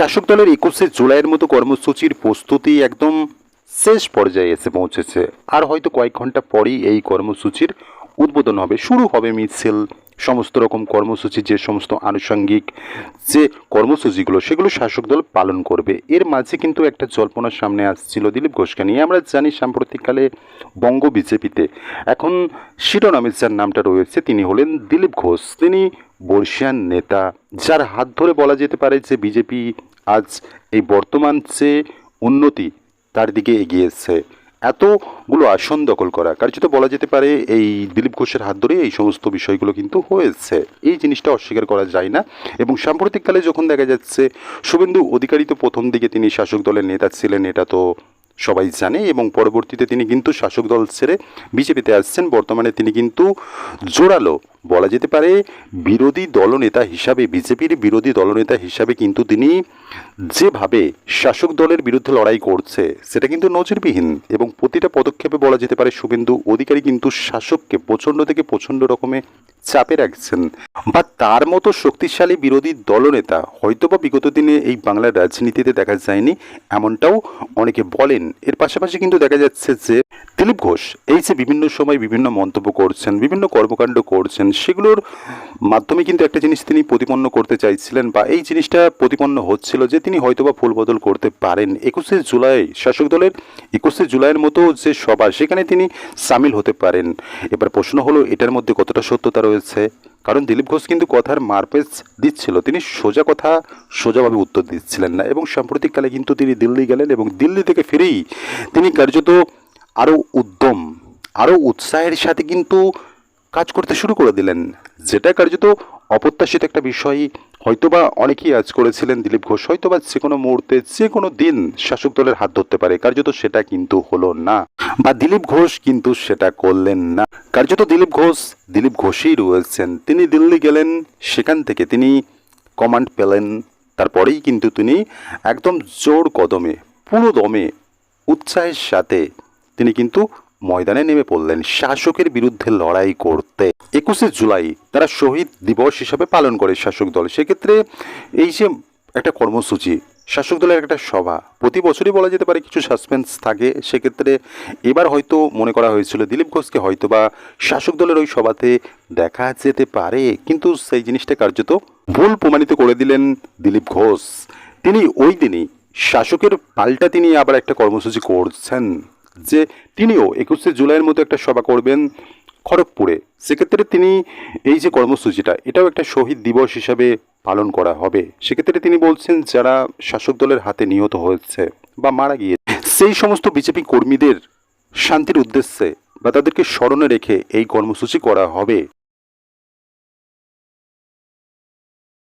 শাসক দলের একুশে জুলাইয়ের মতো কর্মসূচির প্রস্তুতি একদম শেষ পর্যায়ে এসে পৌঁছেছে। আর হয়তো কয়েক ঘণ্টা পরেই এই কর্মসূচির উদ্বোধন হবে, শুরু হবে মিছিল। সমস্ত রকম কর্মসূচি, যে সমস্ত আনুষঙ্গিক যে কর্মসূচিগুলো, সেগুলো শাসক দল পালন করবে। এর মাঝে কিন্তু একটা জল্পনার সামনে আসছিল দিলীপ ঘোষকে নিয়ে। আমরা জানি সাম্প্রতিককালে বঙ্গ বিজেপিতে এখন শিরোনামে যার নামটা রয়েছে, তিনি হলেন দিলীপ ঘোষ। তিনি বর্ষিয়ান নেতা, যার হাত ধরে বলা যেতে পারে যে বিজেপি আজ এই বর্তমান যে উন্নতি তার দিকে এগিয়েছে এতগুলো আসন দখল করা কার্যত বলা যেতে পারে এই দিলীপ ঘোষের হাত ধরে এই সমস্ত বিষয়গুলো কিন্তু হয়েছে। এই জিনিসটা অস্বীকার করা যায় না এবং সাম্প্রতিককালে যখন দেখা যাচ্ছে, শুভেন্দু অধিকারী তো প্রথম দিকে তিনি শাসক দলের নেতা ছিলেন, এটা তো সবাই জানে এবং পরবর্তীতে তিনি কিন্তু শাসক দল ছেড়ে বিজেপিতে আসছেন। বর্তমানে তিনি কিন্তু জোরালো বলা যেতে পারে বিরোধী দলনেতা হিসাবে, বিজেপির বিরোধী দলনেতা হিসাবে কিন্তু তিনি যেভাবে শাসক দলের বিরুদ্ধে লড়াই করছে, সেটা কিন্তু নজিরবিহীন এবং প্রতিটা পদক্ষেপে বলা যেতে পারে শুভেন্দু অধিকারী কিন্তু শাসককে প্রচণ্ড থেকে প্রচণ্ড রকমে চাপে রাখছেন। বা তার মতো শক্তিশালী বিরোধী দলনেতা হয়তোবা বিগত দিনে এই বাংলার রাজনীতিতে দেখা যায়নি, এমনটাও অনেকে বলেন। এর পাশাপাশি কিন্তু দেখা যাচ্ছে যে দিলীপ ঘোষ, এই যে বিভিন্ন সময় বিভিন্ন মন্তব্য করছেন, বিভিন্ন কর্মকাণ্ড করছেন, সেগুলোর মাধ্যমে কিন্তু একটা জিনিস তিনি প্রতিপন্ন করতে চাইছিলেন বা এই জিনিসটা প্রতিপন্ন হচ্ছিল যে তিনি হয়তোবা ফুল বদল করতে পারেন। একুশে জুলাই, শাসক দলের একুশে জুলাইয়ের মতো যে সভা, সেখানে তিনি সামিল হতে পারেন। এবার প্রশ্ন হলো, এটার মধ্যে কতটা সত্যতা রয়েছে? কারণ দিলীপ ঘোষ কিন্তু কথার মারপেজ দিচ্ছিল। তিনি সোজা কথা সোজাভাবে উত্তর দিচ্ছিলেন না এবং সাম্প্রতিককালে কিন্তু তিনি দিল্লি গেলেন এবং দিল্লি থেকে ফিরেই তিনি কার্যত আরও উদ্যম আরও উৎসাহের সাথে কিন্তু কাজ করতে শুরু করে দিলেন। যেটা কার্যত অপ্রত্যাশিত একটা বিষয়। হয়তোবা অনেকেই আজ করেছিলেন দিলীপ ঘোষ, হয়তোবা যে কোনো মুহূর্তে, যে কোনো দিন শাসক দলের হাত ধরতে পারে। কার্যত সেটা কিন্তু হলো না। বা দিলীপ ঘোষ কিন্তু সেটা করলেন না। কার্যত দিলীপ ঘোষ, দিলীপ ঘোষই রয়েছেন। তিনি দিল্লি গেলেন, সেখান থেকে তিনি কমান্ড পেলেন। তারপরেই কিন্তু তিনি একদম জোর কদমে পুরো দমে উৎসাহের সাথে তিনি কিন্তু ময়দানে নেমে পড়লেন শাসকের বিরুদ্ধে লড়াই করতে। একুশে জুলাই তারা শহীদ দিবস হিসাবে পালন করে শাসক দল। সেক্ষেত্রে এই যে একটা কর্মসূচি, শাসক দলের একটা সভা, প্রতি বছরই বলা যেতে পারে কিছু সাসপেন্স থাকে। সেক্ষেত্রে এবার হয়তো মনে করা হয়েছিল, দিলীপ ঘোষকে হয়তো বা শাসক দলের ওই সভাতে দেখা যেতে পারে। কিন্তু সেই জিনিসটা কার্যত ভুল প্রমাণিত করে দিলেন দিলীপ ঘোষ। তিনি ওই দিনই শাসকের পাল্টা তিনি আবার একটা কর্মসূচি করছেন। যে তিনিও একুশে জুলাইয়ের মতো একটা সভা করবেন খড়গপুরে। সেক্ষেত্রে তিনি এই যে কর্মসূচিটা, এটাও একটা শহীদ দিবস হিসাবে পালন করা হবে। সেক্ষেত্রে তিনি বলছেন যারা শাসক দলের হাতে নিহত হয়েছে বা মারা গিয়েছে, সেই সমস্ত বিজেপি কর্মীদের শান্তির উদ্দেশ্যে বা তাদেরকে স্মরণে রেখে এই কর্মসূচি করা হবে।